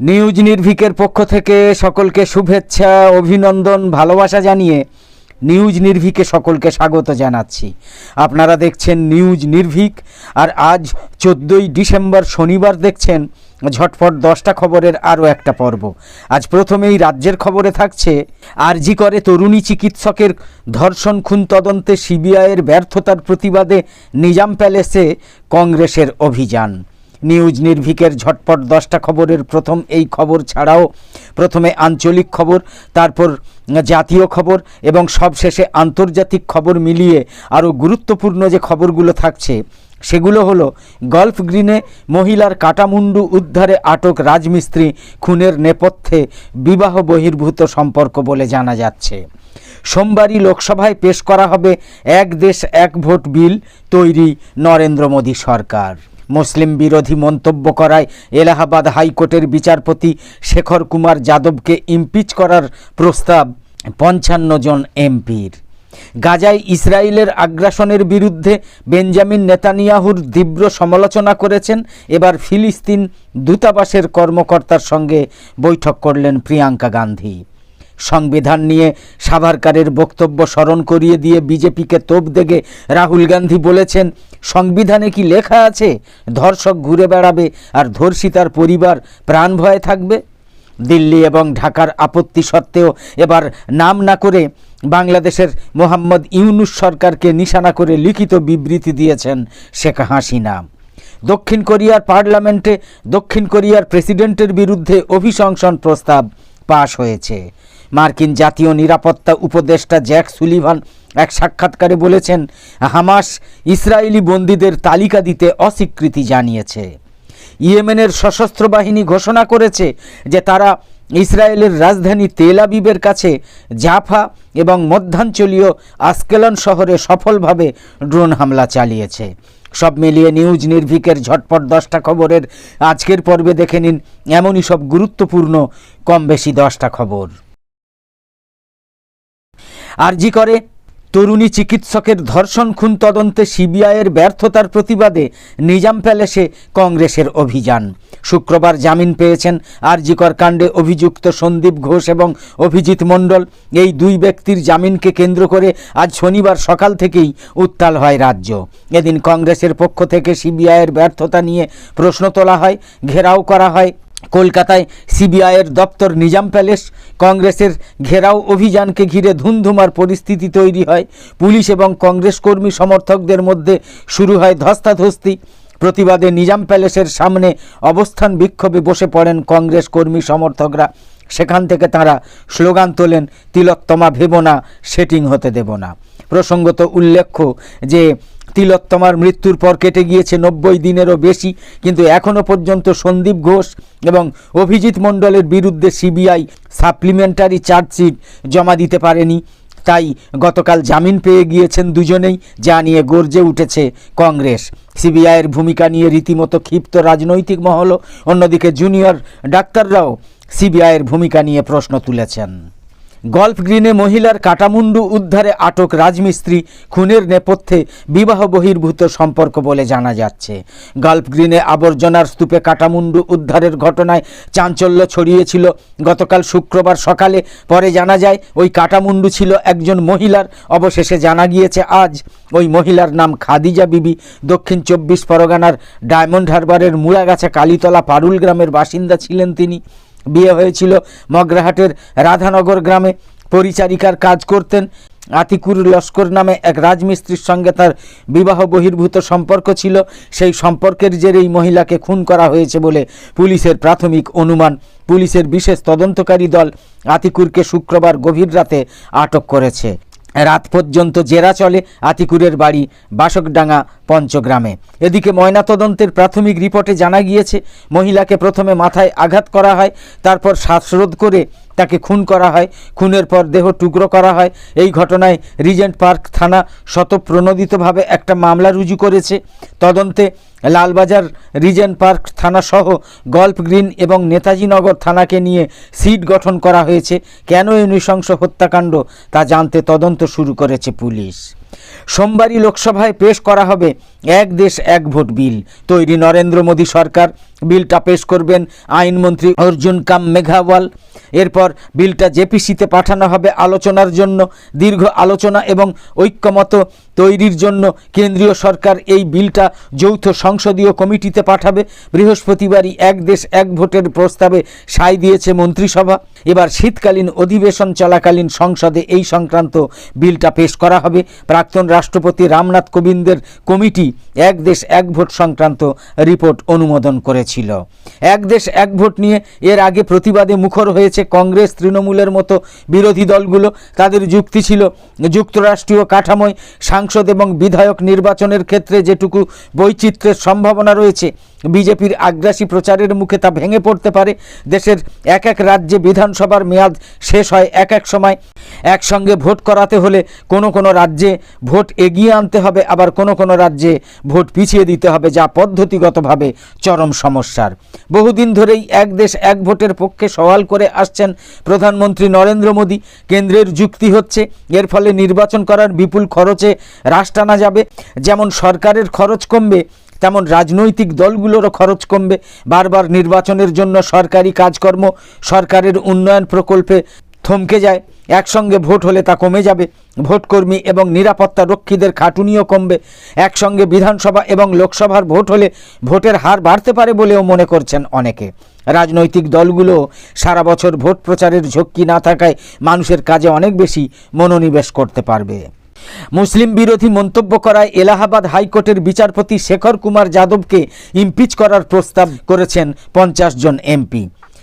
News নির্ভিকের পক্ষ থেকে সকলকে শুভেচ্ছা, অভিনন্দন, ভালোবাসা জানিয়ে নিউজ নির্ভিকে সকলকে স্বাগত জানাচ্ছি। আপনারা দেখছেন নিউজ নির্ভিক, আর আজ চোদ্দোই ডিসেম্বর শনিবার দেখছেন ঝটফট দশটা খবরের আরও একটা পর্ব। আজ প্রথমেই রাজ্যের খবরে থাকছে, আরজি করে তরুণী চিকিৎসকের ধর্ষণ খুন তদন্তে সিবিআইয়ের ব্যর্থতার প্রতিবাদে নিজাম প্যালেসে কংগ্রেসের অভিযান। নিউজ নির্ভিকের ঝটপট দশটা খবরের প্রথম এই খবর ছাড়াও প্রথমে আঞ্চলিক খবর, তারপর জাতীয় খবর এবং সবশেষে আন্তর্জাতিক খবর মিলিয়ে আরও গুরুত্বপূর্ণ যে খবরগুলো থাকছে, সেগুলো হলো গল্ফ গ্রিনে মহিলার কাটামুন্ডু উদ্ধারে আটক রাজমিস্ত্রি খুনের নেপথ্যে বিবাহ বহির্ভূত সম্পর্ক বলে জানা যাচ্ছে। সোমবারই লোকসভায় পেশ করা হবে এক দেশ এক ভোট বিল তৈরি নরেন্দ্র মোদী সরকার। মুসলিম বিরোধী মন্তব্য করায় এলাহাবাদ হাইকোর্টের বিচারপতি শেখর কুমার যাদবকে ইমপিচ করার প্রস্তাব পঞ্চান্ন জন এমপির। গাজায় ইসরায়েলের আগ্রাসনের বিরুদ্ধে বেঞ্জামিন নেতানিয়াহুর তীব্র সমালোচনা করেছেন, এবার ফিলিস্তিন দূতাবাসের কর্মকর্তার সঙ্গে বৈঠক করলেন প্রিয়াঙ্কা গান্ধী। সংবিধান নিয়ে সাভারকারের বক্তব্য স্মরণ করিয়ে দিয়ে বিজেপিকে তোপ দেগে রাহুল গান্ধী বলেছেন, সংবিধানে কি লেখা আছে? ধর্ষক ঘুরে বেড়াবে আর ধর্ষিতার পরিবার প্রাণ ভয়ে থাকবে? দিল্লি এবং ঢাকার আপত্তি সত্ত্বেও এবার নাম না করে বাংলাদেশের মোহাম্মদ ইউনুস সরকারকে নিশানা করে লিখিত বিবৃতি দিয়েছেন শেখ হাসিনা। দক্ষিণ কোরিয়ার পার্লামেন্টে দক্ষিণ কোরিয়ার প্রেসিডেন্টের বিরুদ্ধে অভিশংসন প্রস্তাব পাশ হয়েছে। মার্কিন জাতীয় নিরাপত্তা উপদেষ্টা জ্যাক সুলিভান এক সাক্ষাৎকারে বলেছেন, হামাস ইসরায়েলি বন্দীদের তালিকা দিতে অস্বীকৃতি জানিয়েছে। ইয়েমেনের সশস্ত্র বাহিনী ঘোষণা করেছে যে তারা ইসরায়েলের রাজধানী তেল আবিবের কাছে জাফা এবং মধ্যাঞ্চলীয় আসকেলন শহরে সফলভাবে ড্রোন হামলা চালিয়েছে। সব মিলিয়ে নিউজ নির্ভিকের ঝটপট দশটা খবরের আজকের পর্বে দেখে নিন, এমনই সব গুরুত্বপূর্ণ কম বেশি দশটা খবর। আরজি করে। তরুণী চিকিৎসকের ধর্ষণ খুন তদন্তে সিবিআইয়ের ব্যর্থতার প্রতিবাদে নিজাম প্যালেসে কংগ্রেসের অভিযান। শুক্রবার জামিন পেয়েছেন আরজিকর কাণ্ডে অভিযুক্ত সন্দীপ ঘোষ এবং অভিজিৎ মণ্ডল। এই দুই ব্যক্তির জামিনকে কেন্দ্র করে আজ শনিবার সকাল থেকেই উত্তাল হয় রাজ্য। এদিন কংগ্রেসের পক্ষ থেকে সিবিআইয়ের ব্যর্থতা নিয়ে প্রশ্ন তোলা হয়, ঘেরাও করা হয়। কলকাতায় সিবিআইয়ের দপ্তর নিজাম প্যালেস কংগ্রেসের ঘেরাও অভিযানকে ঘিরে ধুমধুমার পরিস্থিতি তৈরি হয়। পুলিশ এবং কংগ্রেস কর্মী সমর্থকদের মধ্যে শুরু হয় ধস্তাধস্তি। প্রতিবাদে নিজাম প্যালেসের সামনে অবস্থান বিক্ষোভে বসে পড়েন কংগ্রেস কর্মী সমর্থকরা। সেখান থেকে তারা স্লোগান তোলেন, তিলোত্তমা ভেব না, সেটিং হতে দেব না। প্রসঙ্গত উল্লেখ্য যে তিলোত্তমার মৃত্যুর পর কেটে গিয়েছে নব্বই দিনেরও বেশি, কিন্তু এখনও পর্যন্ত সন্দীপ ঘোষ এবং অভিজিৎ মণ্ডলের বিরুদ্ধে সিবিআই সাপ্লিমেন্টারি চার্জশিট জমা দিতে পারেনি। তাই গতকাল জামিন পেয়ে গিয়েছেন দুজনেই, যা নিয়ে গর্জে উঠেছে কংগ্রেস। সিবিআইয়ের ভূমিকা নিয়ে রীতিমতো ক্ষিপ্ত রাজনৈতিক মহলও, অন্যদিকে জুনিয়র ডাক্তাররাও সিবিআইয়ের ভূমিকা নিয়ে প্রশ্ন তুলেছেন। গল্ফ গ্রিনে মহিলার কাটামুন্ডু উদ্ধারে আটক রাজমিস্ত্রি খুনের নেপথ্যে বিবাহ বহির্ভূত সম্পর্ক বলে জানা যাচ্ছে। গল্ফ গ্রিনে আবর্জনার স্তূপে কাটামুন্ডু উদ্ধারের ঘটনায় চাঞ্চল্য ছড়িয়েছিল। গতকাল শুক্রবার সকালে পরে জানা যায়, ওই কাটামুন্ডু ছিল একজন মহিলার। অবশেষে জানা গিয়েছে, আজ ওই মহিলার নাম খাদিজা বিবি। দক্ষিণ চব্বিশ পরগনার ডায়মন্ড হারবারের মুড়াগাছা কালীতলা পারুল গ্রামের বাসিন্দা ছিলেন তিনি। বিয়ে হয়েছিল মগ্রাহাটের রাধানগর গ্রামে। পরিচারিকার কাজ করতেন আতিকুর লস্কর নামে এক রাজমিস্ত্রির সঙ্গে তার বিবাহ বহির্ভূত সম্পর্ক ছিল। সেই সম্পর্কের জেরেই মহিলাকে খুন করা হয়েছে বলে পুলিশের প্রাথমিক অনুমান। পুলিশের বিশেষ তদন্তকারী দল আতিকুরকে শুক্রবার গভীর রাতে আটক করেছে। রাত পর্যন্ত জেরা চলে আতিকুরের বাড়ি বাসকডাঙ্গা পঞ্চগ্রামে। এদিকে ময়নাতদন্তের প্রাথমিক রিপোর্টে জানা গিয়েছে, মহিলাকে প্রথমে মাথায় আঘাত করা হয়, তারপর শ্বাসরোধ করে তাকে খুন করা হয়। খুনের পর দেহ টুকরো করা হয়। এই ঘটনায় রিজেন্ট পার্ক থানা শতপ্রণোদিতভাবে একটা মামলা রুজু করেছে। তদন্তে লালবাজার রিজেন্ট পার্ক থানাসহ গল্ফ গ্রিন এবং নেতাজি নগর থানাকে নিয়ে সিট গঠন করা হয়েছে। কেন এই নৃশংস হত্যাকাণ্ড তা জানতে তদন্ত শুরু করেছে পুলিশ। সোমবারই লোকসভায় পেশ করা হবে এক দেশ, এক ভোট বিল। তৈরি নরেন্দ্র মোদী সরকার। বিলটা পেশ করবেন আইনমন্ত্রী অর্জুন কাম মেঘাওয়াল। এরপর বিলটা জেপিসিতে পাঠানো হবে আলোচনার জন্য। দীর্ঘ আলোচনা এবং ঐক্যমত তৈরির জন্য কেন্দ্রীয় সরকার এই বিলটা যৌথ সংসদীয় কমিটিতে পাঠাবে। বৃহস্পতিবারই এক দেশ, এক ভোটের প্রস্তাবে সায় দিয়েছে মন্ত্রিসভা। এবার শীতকালীন অধিবেশন চলাকালীন সংসদে এই সংক্রান্ত বিলটা পেশ করা হবে। প্রাক্তন রাষ্ট্রপতি রামনাথ কোবিন্দের কমিটি এক দেশ এক ভোট সংক্রান্ত রিপোর্ট অনুমোদন করেছিল। এক দেশ এক ভোট নিয়ে এর আগে প্রতিবাদে মুখর হয়েছে কংগ্রেস, তৃণমূলের মতো বিরোধী দলগুলো। তাদের যুক্তি ছিল, যুক্তরাষ্ট্রীয় কাঠামোয় সাংসদ এবং বিধায়ক নির্বাচনের ক্ষেত্রে যেটুকু বৈচিত্র্যের সম্ভাবনা রয়েছে বিজেপির আগ্রাসী প্রচারের মুখে তা ভেঙে পড়তে পারে। দেশের এক এক রাজ্যে বিধানসভার মেয়াদ শেষ হয় এক এক সময়। একসঙ্গে ভোট করাতে হলে কোনো কোনো রাজ্যে ভোট এগিয়ে আনতে হবে, আবার কোনো কোনো রাজ্যে ভোট পিছিয়ে দিতে হবে, যা পদ্ধতিগতভাবে চরম সমস্যার। বহুদিন ধরেই এক দেশ এক ভোটের পক্ষে সওয়াল করে আসছেন প্রধানমন্ত্রী নরেন্দ্র মোদী। কেন্দ্রের যুক্তি হচ্ছে, এর ফলে নির্বাচন করার বিপুল খরচে হ্রাস টানা যাবে। যেমন সরকারের খরচ কমবে তেমন রাজনৈতিক দলগুলোরও খরচ কমবে। বারবার নির্বাচনের জন্য সরকারি কাজকর্ম, সরকারের উন্নয়ন প্রকল্পে থমকে যায়। একসঙ্গে ভোট হলে তা কমে যাবে। ভোটকর্মী এবং নিরাপত্তা রক্ষীদের খাটুনিও কমবে। একসঙ্গে বিধানসভা এবং লোকসভার ভোট হলে ভোটের হার বাড়তে পারে বলেও মনে করছেন অনেকে। রাজনৈতিক দলগুলো সারা বছর ভোট প্রচারের ঝক্কি না থাকায় মানুষের কাজে অনেক বেশি মনোনিবেশ করতে পারবে। মুসলিম বিরোধী মন্তব্য করায় এলাহাবাদ হাইকোর্টের বিচারপতি শেখর কুমার যাদবকে ইমপিচ করার প্রস্তাব করেছেন পঞ্চাশ জন এমপি।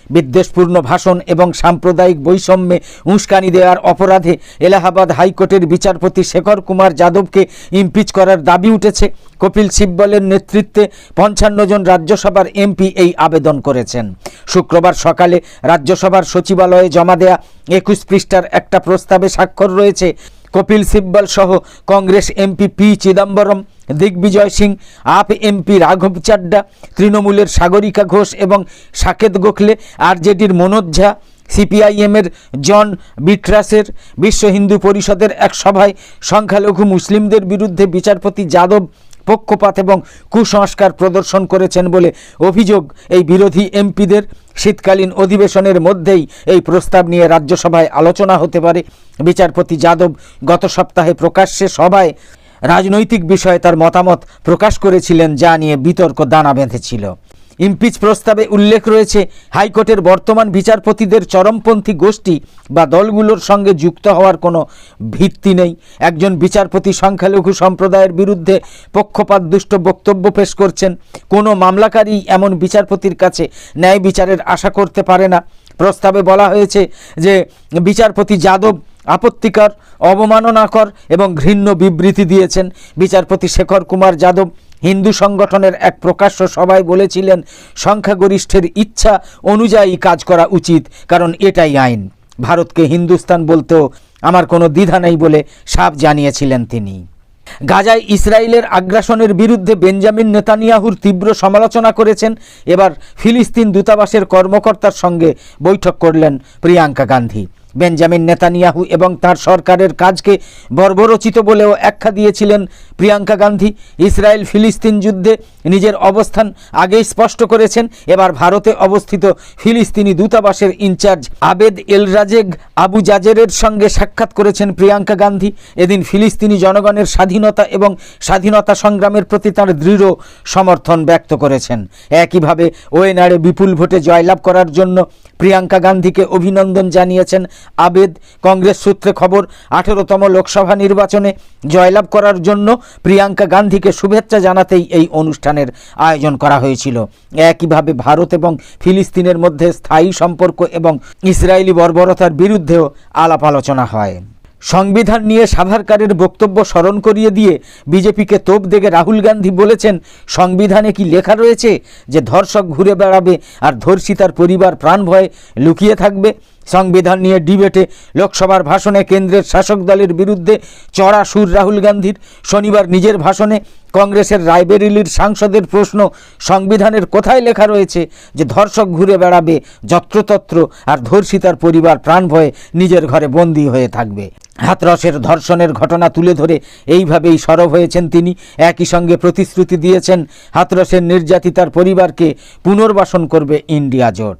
বিদ্বেষপূর্ণ ভাষণ এবং সাম্প্রদায়িক বৈষম্যে উস্কানি দেওয়ার অপরাধে এলাহাবাদ হাইকোর্টের বিচারপতি শেখর কুমার যাদবকে ইমপিচ করার দাবি উঠেছে। কপিল সিব্বলের নেতৃত্বে পঞ্চান্ন জন রাজ্যসভার এমপি এই আবেদন করেছেন। শুক্রবার সকালে রাজ্যসভার সচিবালয়ে জমা দেয়া একুশ পৃষ্ঠার একটা প্রস্তাবে স্বাক্ষর রয়েছে। কপিল সিব্বল সহ Congress MP P Chidambaram, Digvijaya Singh, AAP MP রাঘব চাড্ডা, তৃণমূলের সাগরিকা ঘোষ এবং সাকেত গোখলে, আরজেডির মনোজ ঝা, সিপিআইএমের জন বিট্রাসের, বিশ্ব হিন্দু পরিষদের এক সভায় সংখ্যালঘু মুসলিমদের বিরুদ্ধে বিচারপতি যাদব পক্ষপাত এবং কুসংস্কার প্রদর্শন করেছেন বলে অভিযোগ। এই বিরোধী এমপিদের শীতকালীন অধিবেশনের মধ্যেই এই প্রস্তাব নিয়ে রাজ্যসভায় আলোচনা হতে পারে। বিচারপতি যাদব গত সপ্তাহে প্রকাশ্যে সভায় রাজনৈতিক বিষয়ে তার মতামত প্রকাশ করেছিলেন, যা নিয়ে বিতর্ক দানা বেঁধেছিল। ইমপিচ প্রস্তাবে উল্লেখ রয়েছে, হাইকোর্টের বর্তমান বিচারপতিদের চরমপন্থী গোষ্ঠী বা দলগুলোর সঙ্গে যুক্ত হওয়ার কোনো ভিত্তি নেই। একজন বিচারপতি সংখ্যালঘু সম্প্রদায়ের বিরুদ্ধে পক্ষপাতদুষ্ট বক্তব্য পেশ করছেন। কোনো মামলাকারী এমন বিচারপতির কাছে ন্যায় বিচারের আশা করতে পারে না। প্রস্তাবে বলা হয়েছে যে, বিচারপতি যাদব আপত্তিকর, অবমাননাকর এবং ঘৃণ্য বিবৃতি দিয়েছেন। বিচারপতি শেখর কুমার যাদব হিন্দু সংগঠনের এক প্রকাশ্য সভায় বলেছিলেন, সংখ্যাগরিষ্ঠের ইচ্ছা অনুযায়ী কাজ করা উচিত, কারণ এটাই আইন। ভারতকে হিন্দুস্তান বলতেও আমার কোনো দ্বিধা নেই বলে সাফ জানিয়েছিলেন তিনি। গাজায় ইসরায়েলের আগ্রাসনের বিরুদ্ধে বেঞ্জামিন নেতানিয়াহুর তীব্র সমালোচনা করেছেন, এবার ফিলিস্তিন দূতাবাসের কর্মকর্তার সঙ্গে বৈঠক করলেন প্রিয়াঙ্কা গান্ধী। বেঞ্জামিন নেতানিয়াহু এবং তার সরকারের কাজকে বর্বরচিত বলেও আখ্যা দিয়েছিলেন প্রিয়াঙ্কা গান্ধী। ইসরায়েল ফিলিস্তিন যুদ্ধে নিজের অবস্থান আগেই স্পষ্ট করেছেন। এবার ভারতে অবস্থিত ফিলিস্তিনি দূতাবাসের ইনচার্জ আবেদ এল রাজেগ আবু জাজেরের সঙ্গে সাক্ষাৎ করেছেন প্রিয়াঙ্কা গান্ধী। এদিন ফিলিস্তিনি জনগণের স্বাধীনতা এবং স্বাধীনতা সংগ্রামের প্রতি তাঁর দৃঢ় সমর্থন ব্যক্ত করেছেন। একইভাবে ওয়েনারে বিপুল ভোটে জয়লাভ করার জন্য প্রিয়াঙ্কা গান্ধীকে অভিনন্দন জানিয়েছেন আবেদ। কংগ্রেস সূত্রে খবর, আঠেরোতম লোকসভা নির্বাচনে জয়লাভ করার জন্য প্রিয়াঙ্কা গান্ধীকে শুভেচ্ছা জানাতেই এই অনুষ্ঠানের আয়োজন করা হয়েছিল। একইভাবে ভারত এবং ফিলিস্তিনের মধ্যে স্থায়ী সম্পর্ক এবং ইসরায়েলি বর্বরতার বিরুদ্ধেও আলাপ আলোচনা হয়। সংবিধান নিয়ে সাভারকারের বক্তব্য স্মরণ করিয়ে দিয়ে বিজেপিকে তোপ দেগে রাহুল গান্ধী বলেছেন, সংবিধানে কি লেখা রয়েছে যে ধর্ষক ঘুরে বেড়াবে আর ধর্ষিতার পরিবার প্রাণ ভয়ে লুকিয়ে থাকবে? সংবিধান নিয়ে ডিবেটে লোকসভার ভাষণে কেন্দ্রের শাসক দলের বিরুদ্ধে চড়া সুর রাহুল গান্ধীর। শনিবার নিজের ভাষণে কংগ্রেসের রায়বেরিলির সাংসদের প্রশ্ন, সংবিধানের কোথায় লেখা রয়েছে যে ধর্ষক ঘুরে বেড়াবে, যত্রতত্র আর ধর্ষিতার পরিবার প্রাণ ভয়ে নিজের ঘরে বন্দী হয়ে থাকবে। হাতরসের ধর্ষণের ঘটনা তুলে ধরে এইভাবেই সরব হয়েছেন তিনি। একই সঙ্গে প্রতিশ্রুতি দিয়েছেন, হাতরসের নির্যাতিতার পরিবারকে পুনর্বাসন করবে ইন্ডিয়া জোট।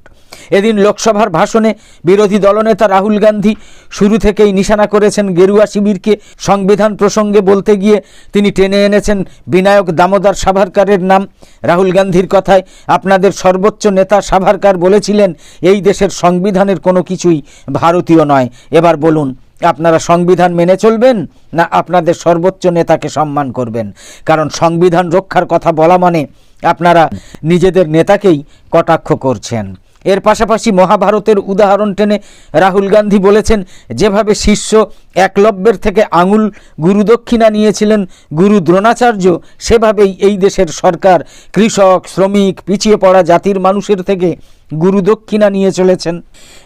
এদিন লোকসভার ভাষণে বিরোধী দলনেতা রাহুল গান্ধী শুরু থেকেই নিশানা করেছেন গেরুয়া শিবিরকে সংবিধান প্রসঙ্গে বলতে গিয়ে তিনি টেনে এনেছেন বিনায়ক দামোদর সাভারকারের নাম। রাহুল গান্ধীর কথায় আপনাদের সর্বোচ্চ নেতা সাভারকার বলেছিলেন, এই দেশের সংবিধানের কোনো কিছুই ভারতীয় নয়। এবার বলুন, আপনারা সংবিধান মেনে চলবেন না আপনাদের সর্বোচ্চ নেতাকে সম্মান করবেন? কারণ সংবিধান রক্ষার কথা বলা মানে আপনারা নিজেদের নেতাকেই কটাক্ষ করছেন। এর পাশাপাশি মহাভারতের উদাহরণ টেনে রাহুল গান্ধী বলেছেন যেভাবে শিষ্য একলব্যের থেকে আঙুল গুরুদক্ষিণা নিয়েছিলেন গুরু দ্রোণাচার্য। সেভাবেই এই দেশের সরকার কৃষক, শ্রমিক, পিছিয়ে পড়া জাতির মানুষের থেকে গুরু দক্ষিণা নিয়ে চলেছেন।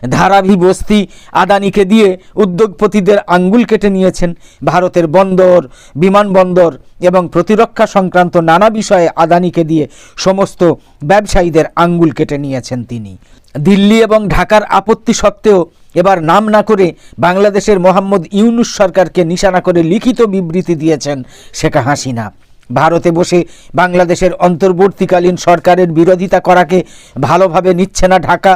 ধারাভি বস্তি আদানিকে দিয়ে উদ্যোগপতিদের আঙ্গুল কেটে নিয়েছেন। ভারতের বন্দর বিমানবন্দর এবং প্রতিরক্ষা সংক্রান্ত নানা বিষয়ে আদানিকে দিয়ে সমস্ত ব্যবসায়ীদের আঙ্গুল কেটে নিয়েছেন তিনি। দিল্লি এবং ঢাকার আপত্তি সত্ত্বেও এবার নাম না করে বাংলাদেশের মোহাম্মদ ইউনুস সরকারকে নিশানা করে লিখিত বিবৃতি দিয়েছেন শেখ হাসিনা। ভারতে বসে বাংলাদেশের অন্তর্বর্তীকালীন সরকারের বিরোধিতা করাকে ভালোভাবে নিচ্ছে না ঢাকা।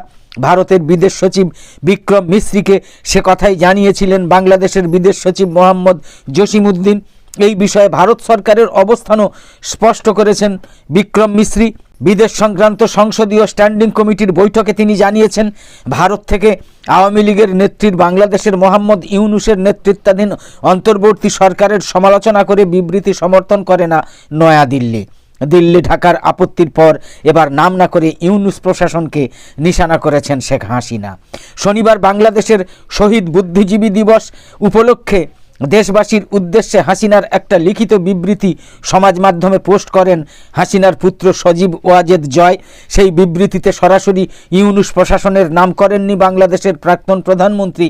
ভারতের বিদেশ সচিব বিক্রম মিশ্রিকে সে কথাই জানিয়েছিলেন বাংলাদেশের বিদেশ সচিব মোহাম্মদ জসিমউদ্দিন। এই বিষয়ে ভারত সরকারের অবস্থানও স্পষ্ট করেছেন বিক্রম মিশ্রি বিদেশ সংক্রান্ত সংসদীয় স্ট্যান্ডিং কমিটির বৈঠকে তিনি জানিয়েছেন, ভারত থেকে আওয়ামী লীগের নেত্রীর বাংলাদেশের মোহাম্মদ ইউনুসের নেতৃত্বাধীন অন্তর্বর্তী সরকারের সমালোচনা করে বিবৃতি সমর্থন করে না নয়াদিল্লি। দিল্লি, ঢাকার আপত্তির পর এবার নাম না করে ইউনুস প্রশাসনকে নিশানা করেছেন শেখ হাসিনা। শনিবার বাংলাদেশের শহীদ বুদ্ধিজীবী দিবস উপলক্ষে দেশবাসীর উদ্দেশ্যে হাসিনার একটা লিখিত বিবৃতি সমাজ মাধ্যমে পোস্ট করেন হাসিনার পুত্র সজীব ওয়াজেদ জয়। সেই বিবৃতিতে সরাসরি ইউনুস প্রশাসনের নাম করেননি বাংলাদেশের প্রাক্তন প্রধানমন্ত্রী।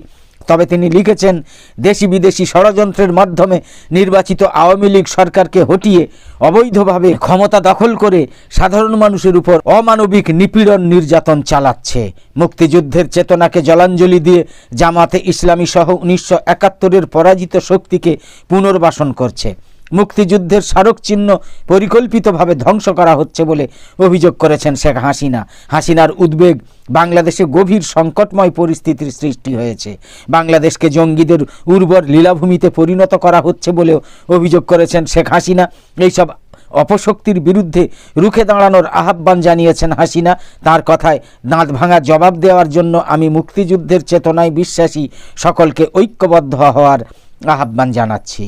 তবে তিনি লিখেছেন দেশি বিদেশি ষড়যন্ত্রের মাধ্যমে নির্বাচিত আওয়ামী লীগ সরকারকে হটিয়ে অবৈধভাবে ক্ষমতা দখল করে সাধারণ মানুষের উপর অমানবিক নিপীড়ন নির্যাতন চালাচ্ছে। মুক্তিযুদ্ধের চেতনাকে জলাঞ্জলি দিয়ে জামাতে ইসলামী সহ উনিশশো একাত্তরের পরাজিত শক্তিকে পুনর্বাসন করছে। মুক্তিযুদ্ধের স্মারক চিহ্ন পরিকল্পিতভাবে ধ্বংস করা হচ্ছে বলে অভিযোগ করেছেন শেখ হাসিনা। হাসিনার উদ্বেগ বাংলাদেশে গভীর সংকটময় পরিস্থিতির সৃষ্টি হয়েছে। বাংলাদেশকে জঙ্গিদের উর্বর লীলাভূমিতে পরিণত করা হচ্ছে বলেও অভিযোগ করেছেন শেখ হাসিনা। এইসব অপশক্তির বিরুদ্ধে রুখে দাঁড়ানোর আহ্বান জানিয়েছেন হাসিনা। তার কথায় দাঁত ভাঙা জবাব দেওয়ার জন্য আমি মুক্তিযুদ্ধের চেতনায় বিশ্বাসী। সকলকে ঐক্যবদ্ধ হওয়ার আহ্বান জানাচ্ছি।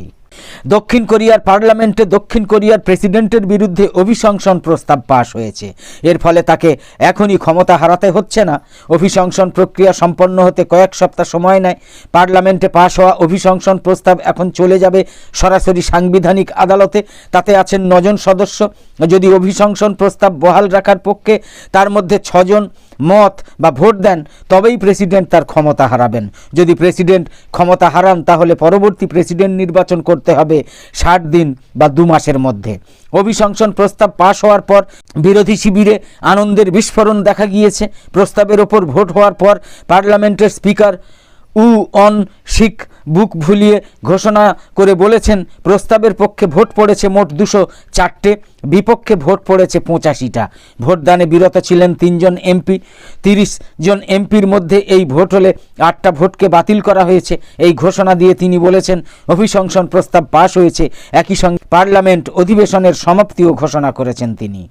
দক্ষিণ কোরিয়ার পার্লামেন্টে দক্ষিণ কোরিয়ার প্রেসিডেন্টের বিরুদ্ধে অভিশংসন প্রস্তাব পাশ হয়েছে। এর ফলে তাকে এখনই ক্ষমতা হারাতে হচ্ছে না। অভিশংসন প্রক্রিয়া সম্পন্ন হতে কয়েক সপ্তাহ সময় নেয়। পার্লামেন্টে পাশ হওয়া অভিশংসন প্রস্তাব এখন চলে যাবে সরাসরি সাংবিধানিক আদালতে। তাতে আছেন নজন সদস্য। যদি অভিশংসন প্রস্তাব বহাল রাখার পক্ষে, তার মধ্যে ছজন মত বা ভোট দেন, তবেই প্রেসিডেন্ট তার ক্ষমতা হারাবেন। যদি প্রেসিডেন্ট ক্ষমতা হারান, তাহলে পরবর্তী প্রেসিডেন্ট নির্বাচন করতে হবে ষাট দিন বা দু মাসের মধ্যে। অভিশংসন প্রস্তাব পাশ হওয়ার পর বিরোধী শিবিরে আনন্দের বিস্ফোরণ দেখা গিয়েছে। প্রস্তাবের ওপর ভোট হওয়ার পর পার্লামেন্টের স্পিকার উ অন শিখ বুক ভুলিয়ে ঘোষণা করে বলেছেন, প্রস্তাবের পক্ষে ভোট পড়েছে মোট দুশো চারটে, বিপক্ষে ভোট পড়েছে পঁচাশিটা। ভোটদানে বিরত ছিলেন তিনজন এমপি, তিরিশ জন এমপির মধ্যে এই ভোট হলে আটটা ভোটকে বাতিল করা হয়েছে। এই ঘোষণা দিয়ে তিনি বলেছেন, অভিশংসন প্রস্তাব পাশ হয়েছে। একই সঙ্গে পার্লামেন্ট অধিবেশনের সমাপ্তিও ঘোষণা করেছেন তিনি।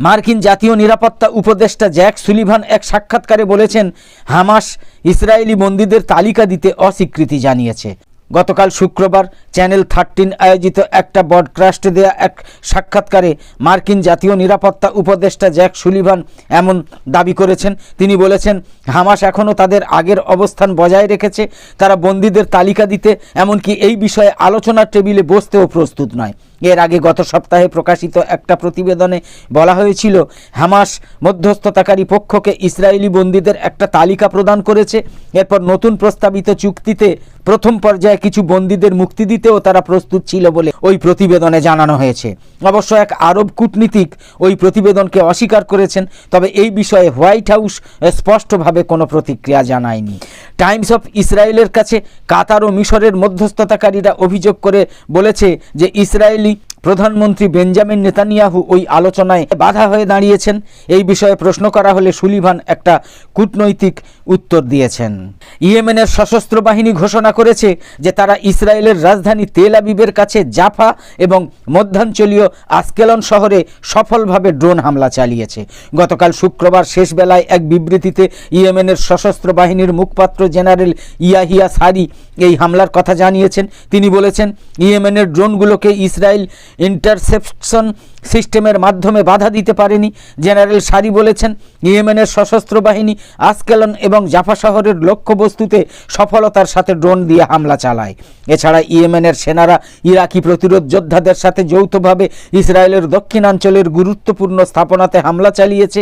মার্কিন জাতীয় নিরাপত্তা উপদেষ্টা জ্যাক সুলিভান এক সাক্ষাৎকারে বলেছেন, হামাস ইসরায়েলি বন্দীদের তালিকা দিতে অস্বীকৃতি জানিয়েছে। গতকাল শুক্রবার চ্যানেল থার্টিন আয়োজিত একটা বডকাস্টে দেয়া এক সাক্ষাৎকারে মার্কিন জাতীয় নিরাপত্তা উপদেষ্টা জ্যাক সুলিভান এমন দাবি করেছেন। তিনি বলেছেন, হামাস এখনও তাদের আগের অবস্থান বজায় রেখেছে, তারা বন্দীদের তালিকা দিতে, এমনকি এই বিষয়ে আলোচনার টেবিলে বসতেও প্রস্তুত নয়। এর আগে গত সপ্তাহে প্রকাশিত একটা প্রতিবেদনে বলা হয়েছিল, হামাস মধ্যস্থতাকারী পক্ষকে ইসরায়েলি বন্দীদের একটা তালিকা প্রদান করেছে, এরপর নতুন প্রস্তাবিত চুক্তিতে প্রথম পর্যায়ে কিছু বন্দীদের মুক্তি দিতেও তারা প্রস্তুত ছিল বলে ওই প্রতিবেদনে জানানো হয়েছে। অবশ্য এক আরব কূটনীতিক ওই প্রতিবেদনকে অস্বীকার করেছেন, তবে এই বিষয়ে হোয়াইট হাউস স্পষ্টভাবে কোনো প্রতিক্রিয়া জানায়নি। টাইমস অফ ইসরায়েলের কাছে কাতার ও মিশরের মধ্যস্থতাকারীরা অভিযোগ করে বলেছে যে ইসরায়েলি প্রধানমন্ত্রী বেঞ্জামিন নেতানিয়াহু ওই আলোচনায় বাধা হয়ে দাঁড়িয়েছেন। এই বিষয়ে প্রশ্ন করা হলে সুলিভান একটা কূটনৈতিক উত্তর দিয়েছেন। ইয়েমেনের সশস্ত্র বাহিনী ঘোষণা করেছে যে তারা ইসরায়েলের রাজধানী তেল আবিবের কাছে জাফা এবং মধ্যাঞ্চলীয় আসকেলন শহরে সফলভাবে ড্রোন হামলা চালিয়েছে। গতকাল শুক্রবার শেষ বেলায় এক বিবৃতিতে ইয়েমেনের সশস্ত্র বাহিনীর মুখপাত্র জেনারেল ইয়াহিয়া সারি এই হামলার কথা জানিয়েছেন। তিনি বলেছেন, ইয়েমেনের ড্রোনগুলোকে ইসরায়েল ইন্টারসেপশন সিস্টেমের মাধ্যমে বাধা দিতে পারেনি। জেনারেল সারি বলেছেন, ইয়েমেনের সশস্ত্র বাহিনী আসকেলন এবং জাফা শহরের লক্ষ্যবস্তুতে সফলতার সাথে ড্রোন দিয়ে হামলা চালায়। এছাড়া ইয়েমেনের সেনারা ইরাকি প্রতিরোধ যোদ্ধাদের সাথে যৌথভাবে ইসরায়েলের দক্ষিণাঞ্চলের গুরুত্বপূর্ণ স্থাপনাতে হামলা চালিয়েছে।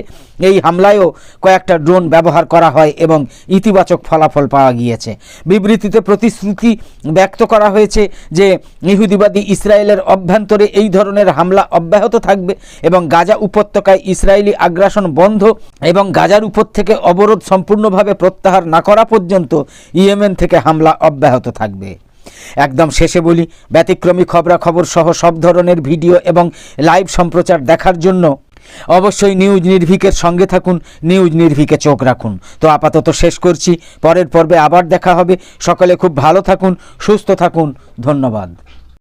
এই হামলায়ও কয়েকটা ড্রোন ব্যবহার করা হয় এবং ইতিবাচক ফলাফল পাওয়া গিয়েছে। বিবৃতিতে প্রতিশ্রুতি ব্যক্ত করা হয়েছে যে ইহুদিবাদী ইসরায়েলের অভ্যন্তরে এই ধরনের হামলা অব্যাহত থাকবে এবং গাজা উপত্যকায় ইসরায়েলি আগ্রাসন বন্ধ এবং গাজার উপর থেকে অবরোধ সম্পূর্ণভাবে প্রত্যাহার না করা পর্যন্ত ইয়েমেন থেকে হামলা অব্যাহত থাকবে। একদম শেষে বলি, ব্যতিক্রমী খবরাখবর সহ সব ধরনের ভিডিও এবং লাইভ সম্প্রচার দেখার জন্য অবশ্যই নিউজ নির্ভিকের সঙ্গে থাকুন, নিউজ নির্ভিকে চোখ রাখুন। তো আপাতত শেষ করছি, পরের পর্বে আবার দেখা হবে। সকলে খুব ভালো থাকুন, সুস্থ থাকুন, ধন্যবাদ।